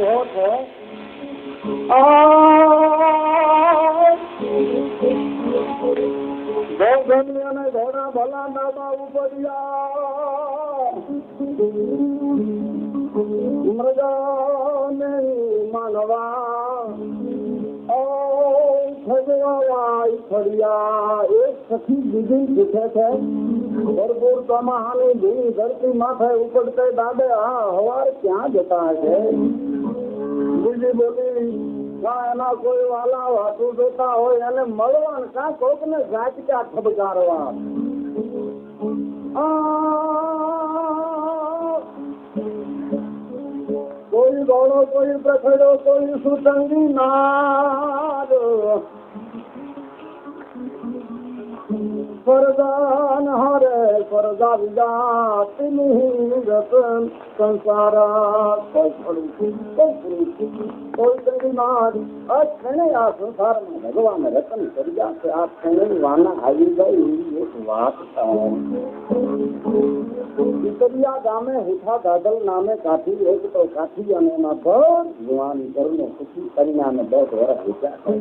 એવો છે આ ગૌધની અને ઘોડા ભલા નામા ઉપડ્યા મૃગાને માનવા ઓ સખી બીજી પૂછે છે, ભરપૂર કમાહાની ધીરી ધરતી માથે ઉપડતે દાદે, આ હવાર ક્યાં જતા છે બીજી બોલી કા એના કોઈ વાલા વાતું જોતા હોય, એને મળવા ને કા કોક ને ગાચકા ઠબકારવા કોઈ ગોળો કોઈ પ્રખડો કોઈ સુતંગી નાદ परदातन संसारातृति આ ભગવાન રતન કર્યા છે. આ ક્ષણે વાના આવી ગઈ એક વાત પિતરિયા ગામે હેઠા દાદલ નામે કાઠી એક તો કાઠી અને એમાં ઘર જુવાન ઘરને ખુશી કરીને અને દસ વર્ષ વીત્યા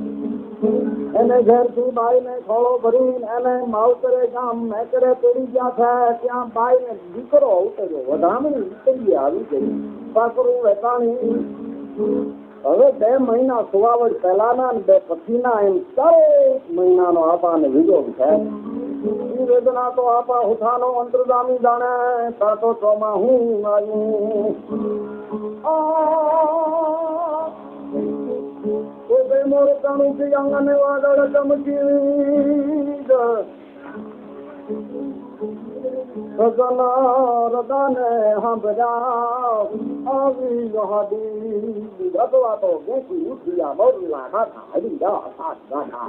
એને ઘેરથી બાઈને ખોળો ભરીને એને માવતરે ગામ મેકરે પેડી ગયા છે. ત્યાં બાઈને દીકરો ઉતર્યો. વધામણી ઉતરી આવી ગઈ. પાકરું વેચાણી હવે બે મહિના સુવાવડ પહેલાના બે પછીના એમ ચારેક મહિનાનો આપાને વિજોગ છે. ઈ વેદના તો આપા હુથાનો અંતરદામી જાણે તા તો ચોમા હું ઓબે મોર કાણું થી અંગને વાદળ ચમકી સગના રદાને સાંભળ્યા આવી વહાદી ગતવા તો બેસી ઉઠ્યા મોરલા ખાતા હરી જા સાત ગાઠા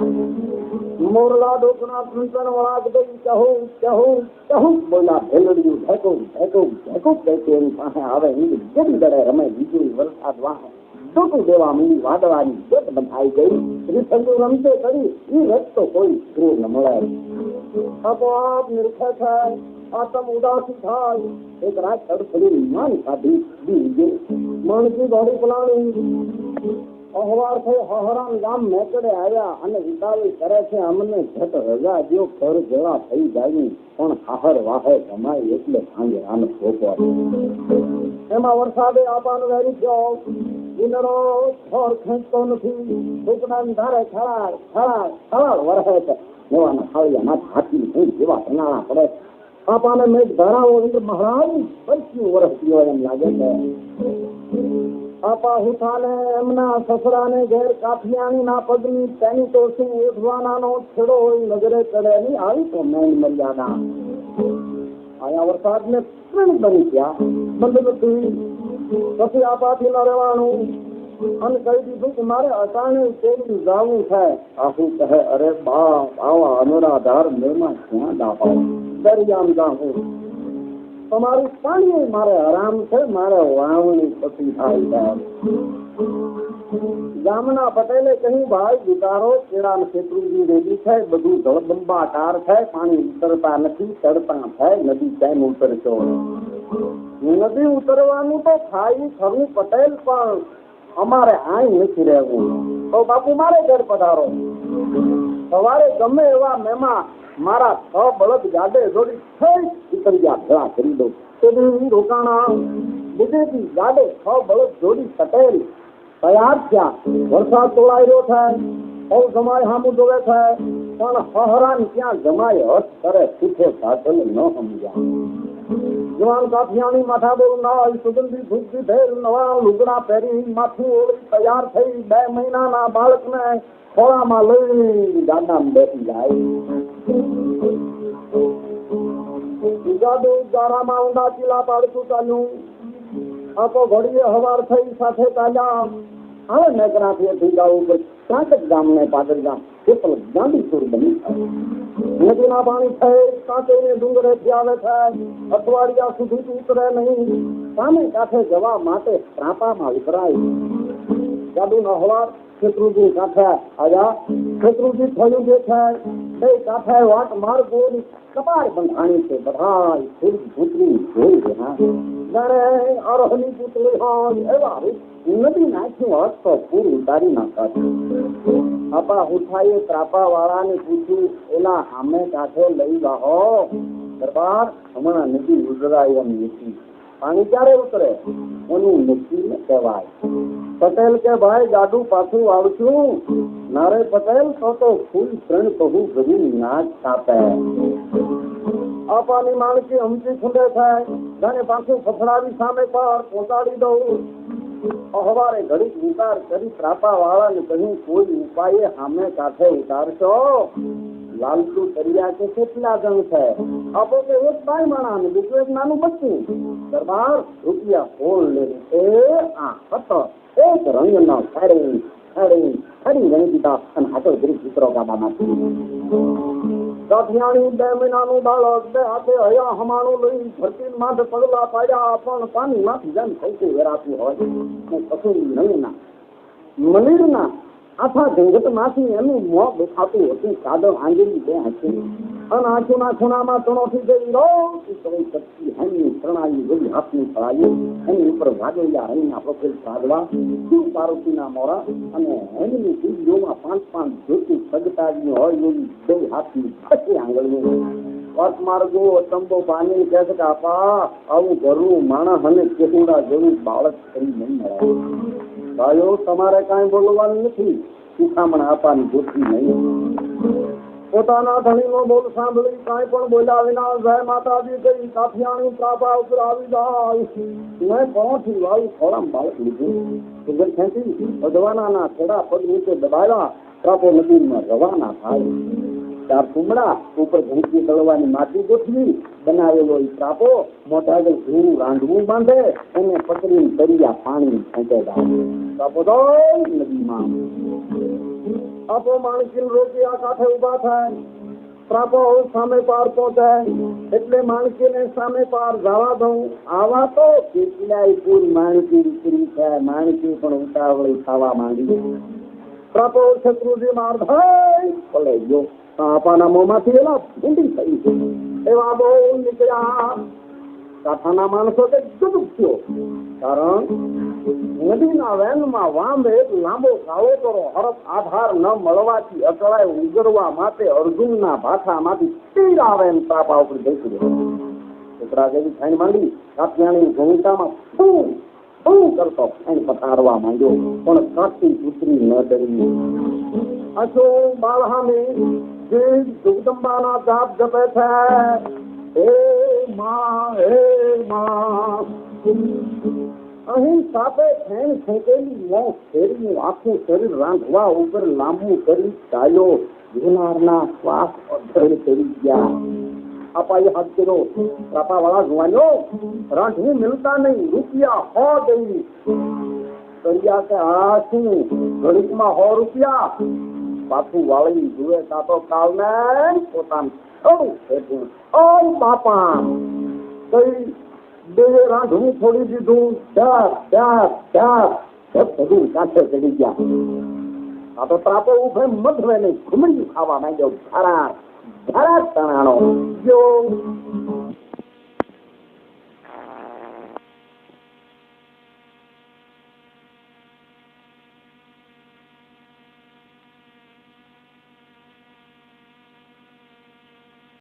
મોરલા ડોકના સુંદર વળાક દઈ કહું કહું કહું બોલા ભેલડિયું ઢેકું ઢેકું ઢેકું કહેતી એની પાસે આવે એની જેવી દડે રમે વીજળી વરસાદ વાહે ટૂંકું દેવા મીની વાદળાની જોત બંધાઈ કરી એ રસ્તો કોઈ ક્રૂર ન મળે આપોઆપ નિર્ખય થાય આતમ ઉદાસી થાય એક રાત અડફળી માન કાઢી બી માણસી ગાડી પલાણી અહવાર થઈ હહરામ ગામ મેકડે આવ્યા અને ઉતાવળી કરે છે અમને ઘટ રજા જો ઘર જેવા થઈ જાય પણ હાહર વાહે જમાય એટલે આને ભોગવા એમાં વરસાદે આપાનો વેરી થયો ઇનરો ખોર ખેંચતો નથી સુકના ધારે ખળાળ ખળાળ ખળાળ વરસે છે એવાના ખાળિયા ના હાથી હું જેવા સનાળા પડે. પાપાને મેં ધરાવો એટલે મહારાજ પચીસ વર્ષ થયો એમ લાગે છે. પાપા હુથાને એમના સસરાને ઘેર કાફિયાની ના પગની તેની તો શું ઉઠવાનાનો છેડો હોય નજરે ચડે નહીં આવી તો મેન મર્યાદા. આયા વરસાદ ને ત્રણ બની ગયા. બંધ પછી આપાથી ન રહેવાનું. અને કહી દીધું કે મારે અટાણે તેડી જવું છે. આહુ કહે, અરે બાપ, આવા અનુરાધાર મેમાં ક્યાં દાપા દરિયામ જાઉં તમારું પાણી મારે આરામ છે, મારે વાવણી પછી થાય ગામના પટેલે કહ્યું, ભાઈ ગુજારો કેળા શેત્રુજી રેલી છે, બધું જળબંબાકાર છે, પાણી ઉતરતા નથી, ચડતા છે, નદી કેમ ઉતરશો? નદી ઉતરવાનું તો થાય, ખરું પટેલ, પણ અમારે આઈ નથી રહેવું. તો બાપુ, મારે ઘર પધારો. સવારે ગમે એવા મેમા મારા છ બળદ ગાડે જોડી થઈ ઉતરિયા ભેળા કરી દઉં. તેથી રોકાણા. બીજેથી ગાડે છ બળદ જોડી સટેલ તૈયાર થયા. વરસાદ તોળાયો છે સૌ જમાય હામું જોવે છે, પણ હહરાન ક્યાં જમાય હસ કરે પૂછે સાધન ન સમજ્યા. જવાન કાઠિયાણી માથા બહુ ના સુગંધી ભૂખી ભેર નવા લુગડા પહેરી માથું ઓળી તૈયાર થઈ બે મહિનાના બાળકને ખોળામાં લઈ ગાડામાં બેસી જાય. જાદુ ગારામાં ઊંડા ચીલા પાડતું ચાલ્યું. આપો ઘડીએ હવાર થઈ, સાથે ચાલ્યા. હવે મેઘનાથી પડે કાંકજ ગામને પાદર ગામ કેવલ ગાંધીપુર બની નદીના પાણી થઈ કાંચેને ડુંગરે આવે છે અઠવાડિયા સુધી ઉતરે નહીં સામે કાંઠે જવા માટે ત્રાપામાં ઉતરાય જાદુ નો હવાર શત્રુજી કાંઠે આજા શત્રુજી થયું જે છે તે કાંઠે વાટ માર્ગો કપાળ બંધાણી છે બધાય ફૂલ ભૂતરી જોઈ રહ્યા જાણે અરહની પૂતળી હોય એવા નદી નાખ્યું હક તો પૂર ઉતારી નાખત આપા હુઠાઈએ ત્રાપા વાળાને પૂછ્યું એના સામે કાંઠે લઈ જાઓ દરબાર હમણાં નદી ઉજરાય એમ નથી. પાણી ક્યારે ઉતરે? એનું નક્કી કહેવાય. પટેલ કે, ભાઈ જાદુ પાછું આવશું. નારે પટેલ, તો તો ફૂલ ત્રણ કહું ગરીબ નાચ કાપે. આપાની માણસી હમચી ખુંડે થાય. જાણે પાછું ફફડાવી સામે પર પહોંચાડી દઉં. અહવારે ઘડીક વિચાર કરી ત્રાપા વાળાને કહ્યું, કોઈ ઉપાયે સામે કાંઠે ઉતારશો? લાલચુ તરિયા કે કેટલા જણ છે? આપો કે એક બાય માણા ને બીજું એક નાનું બચ્ચું. દરબાર રૂપિયા ફોન લે એ આ હતો એક રંગના સાડી સાડી સાડી રંગ દીધા અને હાથો ગરીબ દીકરો ગાડામાં કાઠિયાણી બે મહિનાનું બાળક બે હાથે હયા હમાણું લઈ ધરતી માથે પગલા પાડ્યા, પણ પાણી માંથી જેમ થઈતું વેરાતું હોય, હું કશું નહીંના મંદિરના આખા જંગતમાંથી એનું મોં દેખાતું હતું, કાદવ આંગળી બે હતી અને આંખોના ખૂણામાં તણોથી ગઈ રો કઈ કચ્છી હેની પ્રણાલી ગઈ હાથની ફળાયું હની ઉપર વાગેલા હનીના પ્રફેલ સાગવા શું પાર્વતીના મોરા અને હનીની કુંડીઓમાં પાંચ પાંચ જ્યોતિ સગતાજી હોય એવી બે હાથની ખસી આંગળીઓ પથમાર્ગો અચંબો પાણી કહે છે કે આપા આવું ઘરનું માણસ અને કેહુડા જેવું બાળક કરી નહીં મળે ભાઈઓ તમારે કાંઈ બોલવાનું નથી શિખામણ આપવાની જોતી નહીં. પોતાના ધણીનો બોલ સાંભળી કાંઈ પણ બોલ્યા વિના જય માતાજી કઈ કાઠિયાણી કાપા ઉપર આવી જાય. મેં પહોંચી વાળું થોડા બાળક લીધું. સુગર ખેંચી ના થોડા પગ નીચે દબાવ્યા. ત્રાપો નદીમાં રવાના થાય. ચાર કુમડા ઉપર ઘૂંટી દળવાની માટી ગોઠવી બનાવેલો એ ત્રાપો મોટા આગળ ઘૂરું રાંધવું બાંધે એને પકડીને દરિયા પાણી ખેંચે જાય. ત્રાપો તો નદીમાં આપો માણકી રોકી આ ઊભા થાય. ત્રાપો સામે પાર પહોંચે એટલે માણકીને સામે પાર જવા દઉં. આવા તો કેટલાય પૂર માણકી દીકરી છે માણકી પણ ઉતાવળી થવા માંડી. પ્રાપો શત્રુજી માર ભાઈ પલે ગયો. આપાના મોંમાંથી એલા ભૂંડી થઈ એવા બહુ નીકળ્યા. કાંઠાના માણસો તે ગજબ થયો. કારણ નદીના વેનમાં વાંધે એક લાંબો કાળોતરો હરત આધાર ન મળવાથી અકળાય ઉગરવા માટે અર્જુનના ભાથામાંથી તીર આવે એમ તાપા ઉપર ગયો છોકરા જેવી ફાઈન માંડી કાપિયાની ભૂમિકામાં ફૂ ફૂ કરતો ફાઈન પતારવા માંડ્યો, પણ કાકી પુત્રી ન ડરી. અશો બાળહામી જે જગદંબાના જાપ જપે છે. હે માં હે માં અહીં સાપે ફેણ ફેંકેલી મોં ફેરીનું આખું શરીર રાંધવા ઉપર લાંબુ કરી ચાલ્યો. ગિરનારના શ્વાસ અધર કરી ગયા. અપાઈ હાથ કરો રાપા વાળા જોવાનો રાંધવું મિલતા નહીં, રૂપિયા હો દઈ કર્યા કે આ શું ઘડીકમાં હો રૂપિયા. પાછું વાળી જુએ તા તો કાલને પોતાનું થોડું ફેંક્યું ઓ બાપા કઈ બે રાંધણું છોડી દીધું. ચાર ચાર ચાર. બધું કાંઠે ચડી ગયા. આ તો ત્રાપો ઉભે મધવે નહીં ઘુમડી ખાવા માંડ્યો. ઘરા ઘરા તણાણો. જો